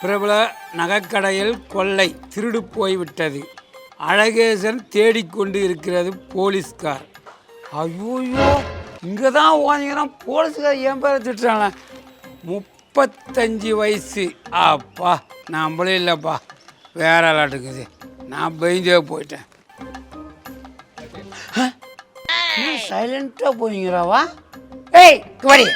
பிரபல நகைக்கடையில் கொள்ளை திருடு போய்விட்டது. அழகேசன் தேடிக்கொண்டு இருக்கிறது போலீஸ்கார். ஐயோயோ இங்கே தான் ஓஞ்சிக்கிறான் போலீஸ்கார் என் பேரை திட்டுறாங்களே முப்பத்தஞ்சு வயசு. அப்பா நம்மளும் இல்லைப்பா. வேற ஆளாட்டுக்குது நான் பயந்தே போயிட்டேன். சைலண்ட்டாக போய்ங்கிறாவா ஏய் குவாரி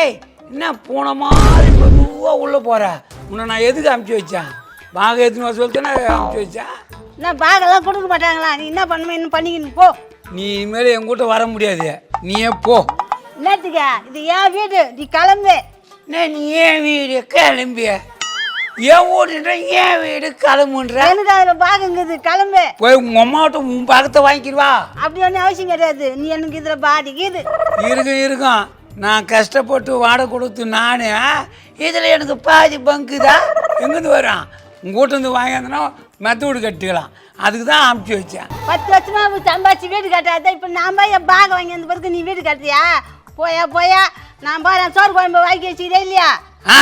ஏய் என்ன போன மாதிரி மெதுவாக உள்ளே போகிற உன்னை நான் எதுக்கு அமுச்சு வச்சேன்? பாக எதுன்னு சொல்லிட்டு அமுச்சு வச்சேன்? என்ன பேக்கெல்லாம் கொடுக்க மாட்டாங்களா? நீ என்ன பண்ணுமே இன்னும் பண்ணிக்கின்னு போ. நீ இனிமேல் எங்கூட்ட வர முடியாது. நீயே போ. என்னத்துக்க? இது என் வீடு. நீ கிளம்பு. என்ன நீ ஏன் வீடு? கிளம்பிய ஏன் ஓடுன்ற? ஏன் வீடு கிளம்புன்ற. எனக்கு அதில் பாக்குங்குது கிளம்பு. போய் உங்கள் அம்மாவிட்ட உன் பக்கத்தை வாங்கிக்கிடுவா அப்படி ஒன்றும் அவசியம் கிடையாது. நீ எனக்கு இதில் பாதிக்குது. இருக்கும் இருக்கும் நான் கஷ்டப்பட்டு வாடகை கொடுத்து நானே இதில் எனக்கு பாதி பங்குதா எங்கேருந்து வரான் உங்கள் வீட்டிலேருந்து வாங்கியிருந்தனா மெத்த வீடு கட்டிக்கலாம். அதுக்கு தான் அமுச்சு வச்சேன். பத்து லட்சமா சம்பாதிச்சு வீடு கட்டாத இப்போ நான் போய் என் பாக வாங்கி வந்த பிறகு நீ வீடு கட்டுறியா? போயா போயா. நான் போறேன். சோறு குழம்பு வாங்கி வச்சுக்கிறே இல்லையா? ஆ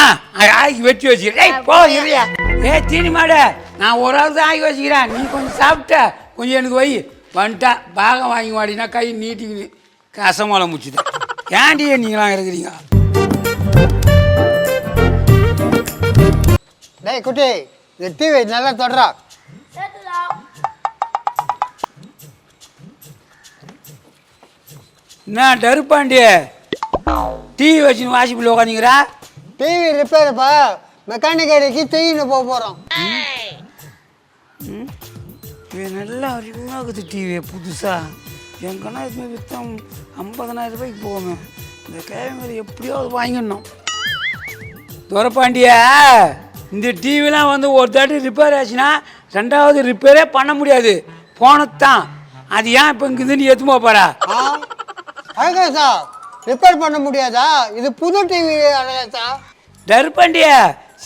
ஆக்கி வச்சு வச்சுக்கிறேன். போ இருயா ஏ தீனி மாடு நான் ஒரு ஆள் தான் ஆக்கி வச்சுக்கிறேன். நீ கொஞ்சம் சாப்பிட்ட. கொஞ்சம் எனக்கு வை. வந்துட்டா. பாகம் வாங்கி வாடினா கை நீட்டி கசமால முச்சுது ஏன்டியே நீங்களாம் இருக்கிறீங்க? டேய் குட்டி இந்த டிவி நல்லா தொடரா என்ன டருப்பாண்டி? டிவி வச்சுன்னு வாசிப்பில் உட்காந்துக்கிறா டிவி ரிப்பேருப்பா. மெக்கானிக் கடைக்கு தூக்கின்னு போக போகிறோம் நல்லா அருமையாக இருக்குது டிவி புதுசாக எங்கன்னா இதுமாதிரி விற்றோம் ஐம்பதனாயிரம் ரூபாய்க்கு போகுமே இந்த கேமரா எப்படியாவது வாங்கிடணும். துரப்பாண்டியா இந்த டிவிலாம் வந்து ஒரு தாட்டி ரிப்பேர் ஆச்சுன்னா ரெண்டாவது ரிப்பேரே பண்ண முடியாது. போனதான் அது ஏன் இப்போ இங்குதுன்னு எத்துமா போகிறா ஆ? அழகேசா ரிப்பேர் பண்ண முடியாதா? இது புது டிவி அழகேசா டர்பண்டிய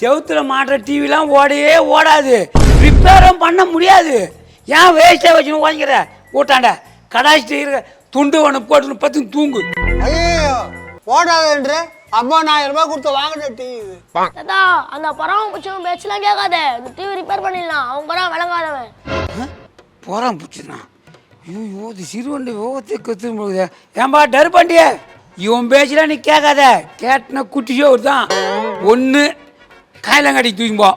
செவுத்துல மாட்டுற டிவிலாம் ஓடையே ஓடாது. ரிப்பேரும் பண்ண முடியாது. ஏன் வேஸ்ட்டாக வச்சுன்னு வாங்கிக்கிற? ஊட்டாண்ட கடாச்சிட்டு இருக்க. துண்டு ஒன்று போட்டு பத்து தூங்கு. ஐயோ ஓடாதுன்ற ஐம்பதாயிரம் ரூபாய் கொடுத்து வாங்கின டிவி இது. தாத்தா அந்த பறவை பூச்சவன் பேச்செல்லாம் கேட்காத. இந்த டிவி ரிப்பேர் பண்ணிடலாம். அவன் கூட விளங்காதவன். போகிறான் பிடிச்சிருந்தான் ஐயோ இது சிறுவண்டி ஓகத்தை கற்று போகுது. ஏன்பா டர்பண்டிய இவன் பேச்சலாம் நீ கேட்காத. கேட்டின குட்டி சோறு தான் ஒன்று காயலங்காடி தூங்கிப்போ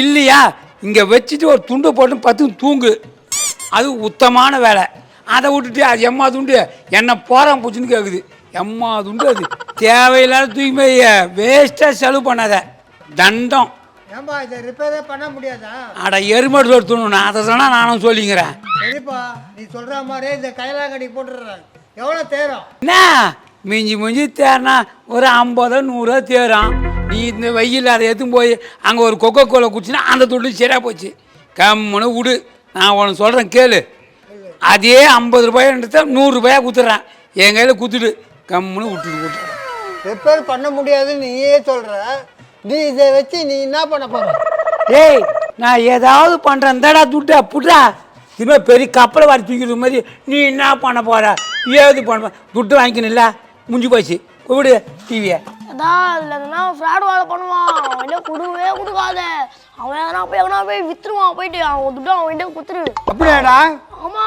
இல்லையா? இங்கே வச்சுட்டு ஒரு துண்டை போட்டு பத்து தூங்கு. அது உத்தமான வேலை. அதை விட்டுட்டு அது எம்மா துண்டு? என்ன போகிறான் பூச்சின்னு கேட்குது எம்மா துண்டு அது? தேவையில்லாத தூக்கி போய் வேஸ்ட்டாக செலவு பண்ணாத. தண்டம். ஏன்பா இதை ரிப்பேரே பண்ண முடியாதா? அட எருமாடு நான் அதை சொன்னால் நானும் சொல்லிங்கிறேன். சரிப்பா நீ சொல்ற மாதிரியே இந்த கைலாங்கடி போட்டுடுறேன். எவ்வளோ தேரும்? என்ன? மிஞ்சி மிஞ்சி தேர்னா ஒரு ஐம்பதோ நூறோ தேரும். நீ இந்த வெயில் அதை எடுத்துன்னு போய் அங்கே ஒரு கொக்கோ கோலை குடிச்சினா அந்த துண்டு சரியாக போச்சு. கம்முன்னு விடு. நான் உனக்கு சொல்கிறேன் கேளு. அதே ஐம்பது ரூபாய்ன்றத நூறுரூபாயா குத்துறேன். என் கையில் குத்துடு. கம்முன்னு விட்டுட்டு விட்டுறேன் ரிப்பேர் பண்ண முடியாதுன்னு நீயே சொல்ற. நீ இதை வச்சு நீ என்ன பண்ண போற? ஏய் நான் ஏதாவது பண்ணுறேன் இந்தாடா துட்டா புட்டா இதுமாதிரி பெரிய கப்பலை வாரி தூக்கிற மாதிரி நீ என்ன பண்ண போற? ஏது பண்ண துட்டு வாங்கிக்கணும்ல. முடிஞ்சு போச்சு. விடு டிவியை தாத்தா அதில் எதனா ஃப்ராட் வேலை பண்ணுவான். அவன்கிட்ட கொடுக்கவே கொடுக்காத. அவன் எதனா போய் எதனா போய் வித்துருவான். போயிட்டு அவன் துட்டு அவன்கிட்ட குத்துரு அப்படியாடா? ஆமா.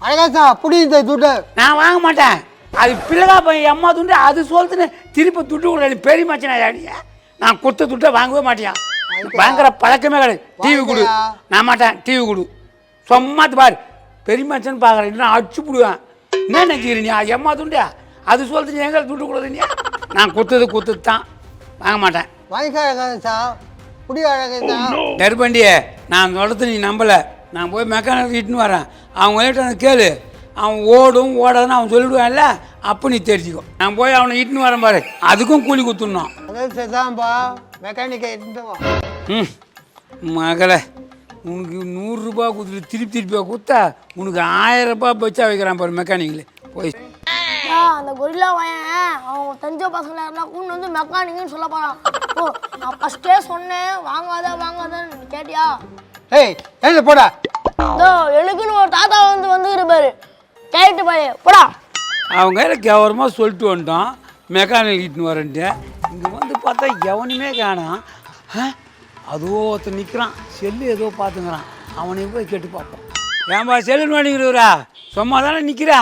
அழகாசா புடி இந்த துட்டு. நான் வாங்க மாட்டேன். அது பிள்ளைகா பையன் அம்மா துண்டு அது சொல்லுன்னு திருப்பி துட்டு கொடுக்காது பெரிய மச்சனா நான் கொடுத்த துட்டை வாங்கவே மாட்டேன் வாங்குற பழக்கமே கிடையாது. டிவி கொடு. நான் மாட்டேன். டிவி கொடு. சும்மாத்து பாரு. பெரிய மச்சன் பார்க்குறேன் இல்லைன்னா அடிச்சு போடுவேன். என்ன நினைக்கிறீ நீ? எம்மா துண்டியா அது சொல்லுது நீ எங்கே துட்டு கொடுக்குறது நீ? நான் கொடுத்தது கொடுத்தது தான் வாங்க மாட்டேன். வாங்கிக்க அழகாசா புடி அழகாசா நெருப்பண்டியே நான் சொல்கிறது நீ நம்பலை. நான் போய் மெக்கானிக் இட்டுன்னு வரேன். அவங்க கிட்ட கேளு. அவன் ஓடும் ஓடாதுன்னு அவன் சொல்லிவிடுவான்ல அப்போ நீ தெரிஞ்சுக்கோ. நான் போய் அவனை இட்டுன்னு வரேன் பாரு. அதுக்கும் கூலி குத்துடணும். அழகாசா தான்ப்பா மெக்கானிக்கை வா ம். மகளே உனக்கு நூறுரூபா கொடுத்துட்டு திருப்பி திருப்பி கொடுத்தா உனக்கு ஆயிரம் ரூபாய் வச்சா வைக்கிறான் பாரு மெக்கானிக்கில். போய் அந்த கொரில்லா வாயன் அவன் தஞ்சை பசங்க யாருன்னா கூண்டு வந்து மெக்கானிக்னு சொல்ல போறான். ஓ நான் ஃபர்ஸ்டே சொன்னேன் வாங்காத வாங்காதன்னு கேட்டியா? ஏய் எழுந்து போடா. இதோ எனக்குன்னு ஒரு தாத்தா வந்து வந்து பாரு கேட்டு பாரு போடா. அவங்க கையில் கவரமாக சொல்லிட்டு வந்துட்டோம் மெக்கானிக் இட்டுன்னு வரேன்ட்டு. இங்கே வந்து பார்த்தா எவனுமே காணோம் ஆ? அதுவோ ஒருத்தன் நிற்கிறான் செல்லு ஏதோ பார்த்துங்கிறான். அவனையும் போய் கேட்டு பார்ப்போம். ஏன்பா செல்லு நோண்டிங்கிறவரா சும்மா தானே நிற்கிறா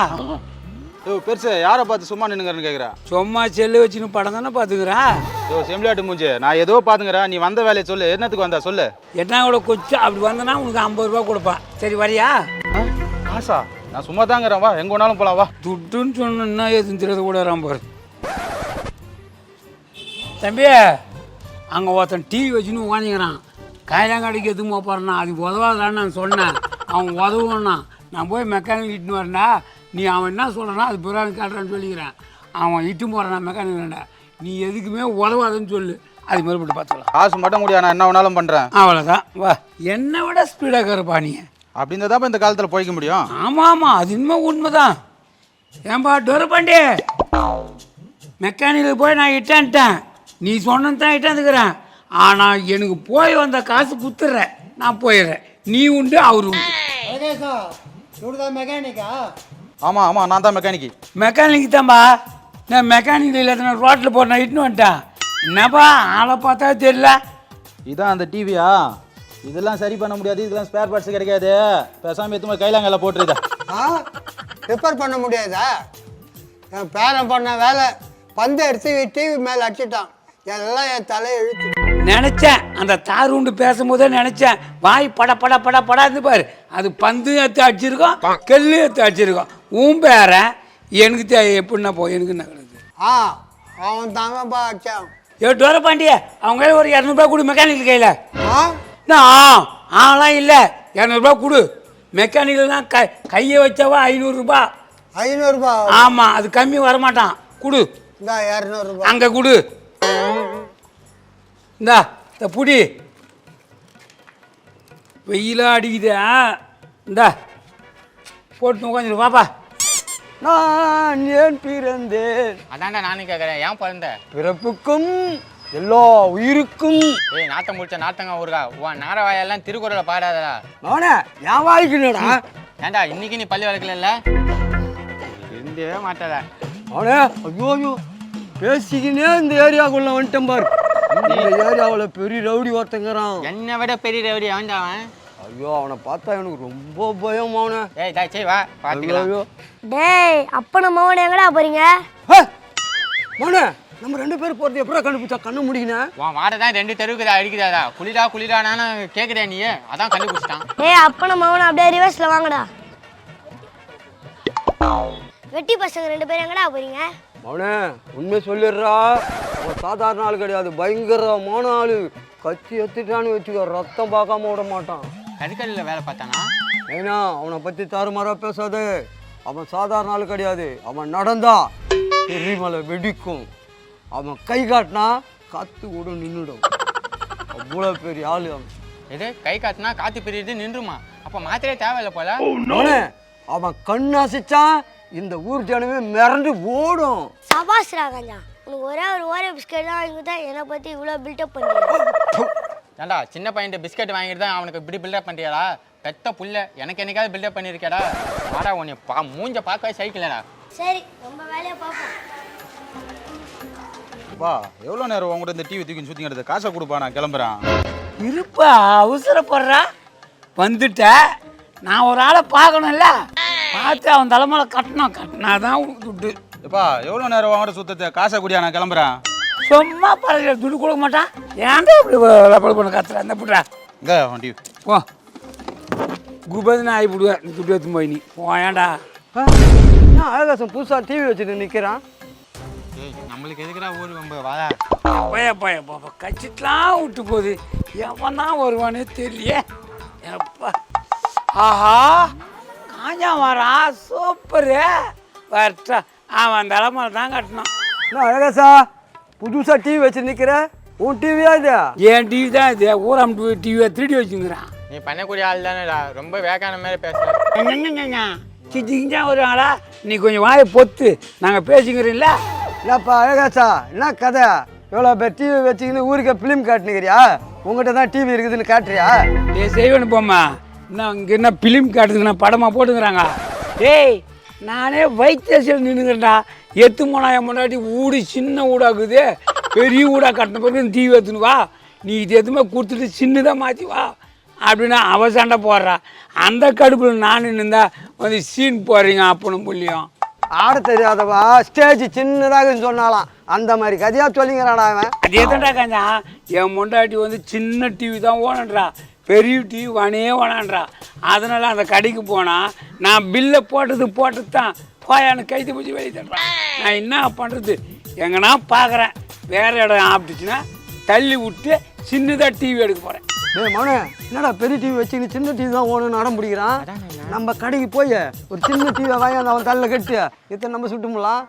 யோ பெருசு யாரை பார்த்து சும்மா நின்னுங்கறன்னு கேக்குறா? சும்மா செல்லு வச்சுன்னு படம் தானே பார்த்துக்கிறா? யோ செம்பிளாட்டு மூஞ்சி நான் ஏதோ பாத்துங்கறேன் நீ வந்த வேலையை சொல்லு. என்னத்துக்கு வந்தா? சொல்லு. என்ன கூட கொச்சு அப்படி வந்தனா உனக்கு ஐம்பது ரூபா கொடுப்பான். சரி வரியா? காசா? நான் சும்மா தாங்கிறேன் வா எங்க வேணாலும் போலாம் வா. துட்டுன்னு சொன்னா எதுவும் தெரியாது கூட வரான் பாரு தம்பி அங்கே ஒருத்தன் டிவி வச்சுன்னு உட்காந்துக்கிறான் கைலாங்காடிக்கு எதுவும் போப்பாருண்ணா அது உதவாதான்னு நான் சொன்னேன். அவன் உதவுன்னா நான் போய் மெக்கானிக் இட்டுன்னு வரேன்டா. நீ அவன் என்ன சொல்கிறானா அது பிறகு காட்டுறான்னு சொல்லிக்கிறேன் அவன் இட்டு போகிறான் மெக்கானிக் நீ எதுக்குமே உதவாதுன்னு சொல்லு அது மறுபடியும் பார்த்துக்கலாம் காசு மட்டும் முடியா நான் என்ன வேணாலும் பண்றேன் அவ்வளோதான் வா என்னை விட ஸ்பீடாக இருப்பா நீ அப்படி இருந்தா தான் இந்த காலத்துல போய்க்க முடியும் ஆமாம் ஆமாம் அது இன்னும் உண்மைதான் ஏன்பா டொரபாண்டி மெக்கானிக்கில் போய் நான் இட்டான்ட்டேன் நீ சொன்னது தான் இட்டாந்துக்கிறேன் ஆனால் எனக்கு போய் வந்த காசு குத்துறேன் நான் போயிடுறேன் நீ உண்டு அவர் உண்டு மெக்கானிக்கா ஆமா ஆமா நான் தான் மெக்கானிக்கி மெக்கானிக் தான்பா. நான் மெக்கானிக் இல்லாத ரோட்டில் போட்டு இட்டுன்னு வந்துட்டேன். என்னப்பா ஆளை பார்த்தா தெரியல. இதான் அந்த டிவியா இதெல்லாம் சரி பண்ண முடியாது இதெல்லாம் ஸ்பேர் பார்ட்ஸ் கிடைக்காது. பேசாம எத்துமா கைலாங்கல்ல போட்டுருதா ஆ? ரிப்பேர் பண்ண முடியாதா? என் பேரன் பண்ண வேலை பந்தை எடுத்து டிவி மேலே அடிச்சிட்டான். எல்லாம் என் தலையை இழுத்து. நினச்சேன் அந்த தார் உண்டு பேசும்போதே நினச்சேன். வாய் பட பட பட படாது பாரு. அது பந்து எடுத்து அடிச்சிருக்கோம் கெல்லு எடுத்து அடிச்சிருக்கோம். உன் பேர எனக்கு தே எப்படின்னா போ எனக்கு என்ன கிடக்குது ஆ அவன் தாங்கப்பா அடிச்சான் எட்டு வர பாண்டிய அவங்க கையில் ஒரு இரநூறுபா கொடு மெக்கானிக்கல் கையில். ஆ? ஆலாம் இல்லை. இரநூறுபா கொடு. மெக்கானிக்கல்னா க கையை வச்சவா ஐநூறுரூபா ஐநூறுபா? ஆமாம் அது கம்மி வரமாட்டான். கொடு. இந்தா இரநூறுபா. அங்கே கொடு. இந்தா இந்த புடி. வெயிலாக அடிக்குது? இந்தா போட்டு உட்காந்துரு பாப்பா நான் ஏன் பிறந்தேன்? அதான்டா நானும் கேட்குறேன் ஏன் பிறந்த? பிறப்புக்கும் எல்லா உயிருக்கும். ஏய் நாட்டம் முடிச்ச நாட்டங்க ஊருகா உன் நார வாயெல்லாம் திருக்குறளை பாடாதடா. நானே என் வாய்க்குனடா ஏன்டா இன்னைக்கு நீ பள்ளி வளர்க்கல இருந்தே மாட்டாத அவனே ஐயோ ஐயோ பேசிக்கினே இந்த ஏரியாக்குள்ள வந்துட்டேன் பாரு. இந்த ஏரியாவில் பெரிய ரவுடி ஒருத்தங்கிறான் என்னை விட பெரிய ரவுடி அவன்டா அவன்? ஐயோ அவனை பார்த்தா எனக்கு ரொம்ப பயம் அவனை. ஏய் டா சரி வா ஐயோ பார்த்துக்கலாம் ஐயோ. டேய் அப்ப நம்ம மகன் எங்கடா போறீங்க? ஹே! மோனே நம்ம ரெண்டு பேரும் போகிறது எப்படா கண்டுபிடிச்சா? கண்ணு முடிக்கினேன் உன் வாடை தான் ரெண்டு தெருவுக்கு அடிக்குதாடா குளிரா குளிரானான்னு கேட்குறியா நீ அதான் கண்டுபிடிச்சிட்டான். டேய் அப்ப நம்ம மகன் அப்படியே ரிவர்ஸ்ல வாங்கடா. வெட்டி பசங்க ரெண்டு பேரும் எங்கடா போறீங்க? அவனே உண்மை சொல்லிடுறா. அவன் சாதாரண ஆள் கிடையாது. பயங்கரமான ஆளு. கத்தி எடுத்துட்டான்னு வச்சுக்கோ ரத்தம் பார்க்காம விட மாட்டான். கருக்கல்லில் வேலை பார்த்தானா? ஏன்னா அவனை பற்றி தாறுமாறா பேசாதே. அவன் சாதாரண ஆள் கிடையாது. அவன் நடந்தா எரிமலை வெடிக்கும். அவன் கை காட்டினா காத்து கூட நின்றுடும் அவ்வளோ பெரிய ஆள் அவன். எது? கை காத்துனா காத்து பிரியுது நின்றுமா? அப்போ மாத்திரையே தேவையில்லை போல. அவனே அவன் கண் அசைச்சான் இந்த ஊர் ஜனமே மிரண்டு ஓடும். சபாஸ் ராகஞ்சா உனக்கு ஒரே ஒரு ஓரே பிஸ்கெட் தான் வாங்கி தான் என்னை பத்தி இவ்வளோ பில்டப் பண்ணுறீங்க ஏன்டா சின்ன பையன் பிஸ்கட் வாங்கிட்டு தான் அவனுக்கு இப்படி பில்டப் பண்ணிட்டியாடா? பெத்த புள்ள எனக்கு என்னைக்காவது பில்டப் பண்ணியிருக்கேடா வாடா உன்னை பா மூஞ்ச பார்க்கவே சைக்கிளடா சரி நம்ம வேலையை பார்ப்போம். வா எவ்வளோ நேரம் உங்கள்கிட்ட இந்த டிவி தூக்கி சுற்றிங்கிறது காசை கொடுப்பா நான் கிளம்புறேன். இருப்பா அவசரப்படுறா. வந்துட்ட. நான் ஒரு ஆளை பார்க்கணும்ல. பார்த்து அவன் தலைமையில கட்டணும் கட்டினா தான் துட்டு. எப்பா எவ்வளோ நேரம் உங்கள்கிட்ட சுத்தத்தை காசை குடியா நான் கிளம்புறேன். சும்மா பரவாயில்ல துட்டு கொடுக்க மாட்டான் ஏன்டா இப்படி லப்பல் பண்ண கத்துற? அந்த புட்றா. இங்கே டிவி போ. குபதி ஆகி விடுவேன் துட்டு எடுத்து போய் நீ. போயாண்டா ஆ, என்ன ஆகாசம் புதுசாக டிவி வச்சுட்டு நிற்கிறான் ஏய் நம்மளுக்கு எதுக்குடா ஊர் ரொம்ப வாடா போய போய போப்பா கச்சிட்டுலாம் விட்டு போகுது. எவனா வருவானே தெரியல எப்பா. ஆஹா காஞ்சா வரா சூப்பரு. வரட்டா. அவன் தலைமையில தான் கட்டணும் என்ன அழகாசா புதுசாக டிவி வச்சு நிற்கிற உன் டிவியா இது? என் டிவி தான் இது? ஊராம் டிவியை திருடி வச்சுங்கிறான். நீ பண்ணக்கூடிய ஆள் தானேடா. ரொம்ப வேகான மாதிரி பேசுற. சிச்சிக்கிஞ்சா வருவாங்களா நீ கொஞ்சம் வாயை பொத்து. நாங்கள் பேசிக்கிறீங்கள என்னப்பா அழகாசா என்ன கதை? இவ்வளோ பேர் டிவி வச்சுக்கின்னு ஊருக்கு ஃபிலிம் காட்டுனுக்கிறியா? உங்ககிட்ட தான் டிவி இருக்குதுன்னு காட்டுறியா? டே செய்வேன்னு போம்மா. இன்னும் இங்கே என்ன ஃபிலிம் காட்டுதுங்க படமாக போட்டுங்கிறாங்க. டேய் நானே வைத்தியசில் நின்றுக்கிறேன்டா எத்து போனா என் முன்னாடி ஊடு சின்ன ஊடாக்குது பெரிய வீடாக கட்டின பிறகு டிவி எடுத்துன்னு வா. நீ இது எதுவுமே கொடுத்துட்டு சின்னதாக மாற்றி வா. அப்படின்னு அவ சண்டை போடுறா. அந்த கடுப்பில் நான் இருந்தா வந்து சீன் போடுறீங்க அப்பனும் புள்ளியும். ஆட தெரியாதவா? ஸ்டேஜ் சின்னதாக சொன்னாலாம். அந்த மாதிரி கதையா சொல்லிங்கிறாடா அவன்? அதே தான்டா காஞ்சா? என் முண்டாட்டி வந்து சின்ன டிவி தான் ஓனன்றா பெரிய டிவி வனே வேணான்றா அதனால அந்த கடைக்கு போனா நான் பில்லை போட்டது போட்டது தான் போயான்னு கைத்து பிடிச்சி வெளியே தட்டுறான் நான் என்ன பண்ணுறது எங்கன்னா பார்க்குறேன். வேற இடம் ஆப்பிட்டுச்சுன்னா தள்ளி விட்டு சின்னதாக டிவி எடுக்க போகிறேன் டேய் மவனே என்னடா பெரிய டிவி வச்சுக்கிட்டு சின்ன டிவி தான் ஓணுன்னு அடம் பிடிக்கிறான்? நம்ம கடைக்கு போய் ஒரு சின்ன டிவியை வாங்கி அந்த அவன் தலையில் கட்டு. இத்தனை நம்ம சுட்டுமுலாம்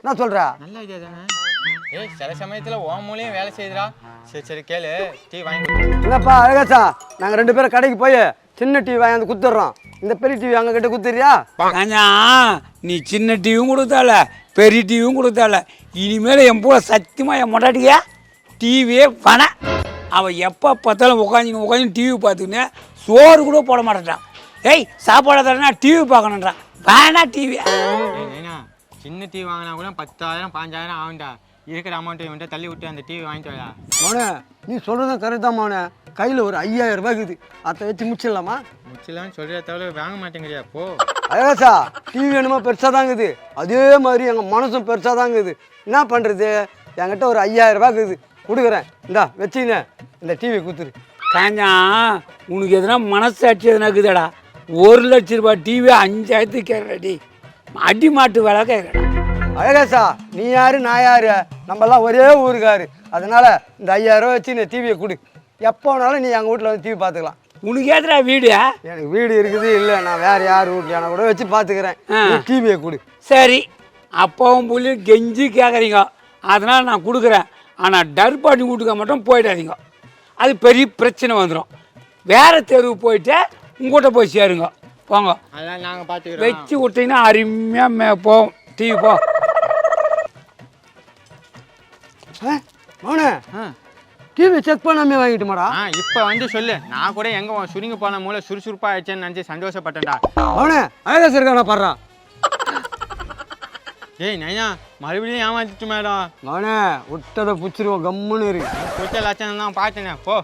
என்ன சொல்ற? நல்ல ஐடியா தானே? ஏய் சில சமயத்தில் ஓ மூலையும் வேலை செய்யுதுடா. சரி சரி கேளு. டீ வாங்கி. என்னப்பா அழகாச்சா நாங்கள் ரெண்டு பேரும் கடைக்கு போய் சின்ன டிவி வாங்கி வந்து குத்துடுறோம் இந்த பெரிய டிவி அங்கே கிட்ட குத்துறியா காஞ்சா நீ சின்ன டிவியும் கொடுத்தால பெரிய டிவியும் கொடுத்தால இனிமேல் என் பூரா சத்தியமாக என் முட்டாட்டியா டிவியே வன அவள் எப்போ பார்த்தாலும் உட்காந்து உட்காந்து டிவி பார்த்துக்கின்னு சோறு கூட போட மாட்டேன்றான். ஏய் சாப்பாடு தரேன்னா டிவி பார்க்கணுன்றான் வேணா டிவி சின்ன டிவி வாங்கினா கூட பத்தாயிரம் பாஞ்சாயிரம் ஆகும்டா. இருக்கிற அமௌண்ட்டை இவன்ட்ட தள்ளி விட்டு அந்த டிவி வாங்கிட்டு வரா மோனே நீ சொல்கிறதும் கரெக்ட் தான் மோனே. கையில் ஒரு ஐயாயிரம் ரூபாய் இருக்குது. அதை வச்சு முடிச்சிடலாமா? முச்சிலாம் சொல்கிற தவிர வாங்க மாட்டேங்கிறியா போ. அழகாச்சா டிவி வேணுமா? பெருசாக தாங்குது அதே மாதிரி எங்கள் மனசும் பெருசாக தாங்குது என்ன பண்ணுறது என்கிட்ட ஒரு ஐயாயிரம் ரூபாய் இருக்குது. கொடுக்குறேன். இந்தா வச்சுங்க இந்த டிவி குத்துரு காஞ்சா உனக்கு எதுனா மனசாட்சி எதுனா இருக்குதாடா. ஒரு லட்ச ரூபாய் டிவி அஞ்சாயிரத்துக்கு கேட்குறாடி அடி மாட்டு வேலை கேட்குறேன் அழகாசா நீ யாரு நான் யாரு? நம்மலாம் ஒரே ஊருக்காரு. அதனால இந்த ஐயாயிரம் ரூபாய் வச்சு இந்த டிவியை கொடு. எப்போ வேணாலும் நீ எங்கள் வீட்டில் வந்து டிவி பார்த்துக்கலாம் உனக்கு ஏதுடா வீடு? எனக்கு வீடு இருக்குது இல்லை நான் வேற யார் வீட்லையான கூட வச்சு பார்த்துக்கிறேன் டிவியை கொடு. சரி அப்பாவும் புள்ளியும் கெஞ்சி கேட்குறீங்க அதனால் நான் கொடுக்குறேன். ஆனால் டர்பாட்டி வீட்டுக்க மட்டும் போயிடாதீங்க. அது பெரிய பிரச்சனை வந்துடும் வேற தெருவு போயிட்டு உங்கள்கிட்ட போய் சேருங்க. போங்க. நாங்கள் பார்த்துக்கிறோம் வச்சு விட்டீங்கன்னா அருமையாக மே போகும். டிவி போ. மௌனே டிவி செக் பண்ணாமே வாங்கிட்டு மாடா ஆ இப்போ வந்து சொல்லு. நான் கூட எங்கே சுருங்கி போன மூளை சுறுசுறுப்பாக ஆயிடுச்சேன்னு நினச்சி சந்தோஷப்பட்டேன்டா. மௌனே அழகாசா இருக்கானா பாடுறா? ஏய் நைனா மறுபடியும் ஏமாத்திட்டு மேடம் மௌனே விட்டதை பிடிச்சிருவோம் கம்முன்னு இருக்கு பிடிச்ச லட்சணம் தான் பார்த்தேனே போ.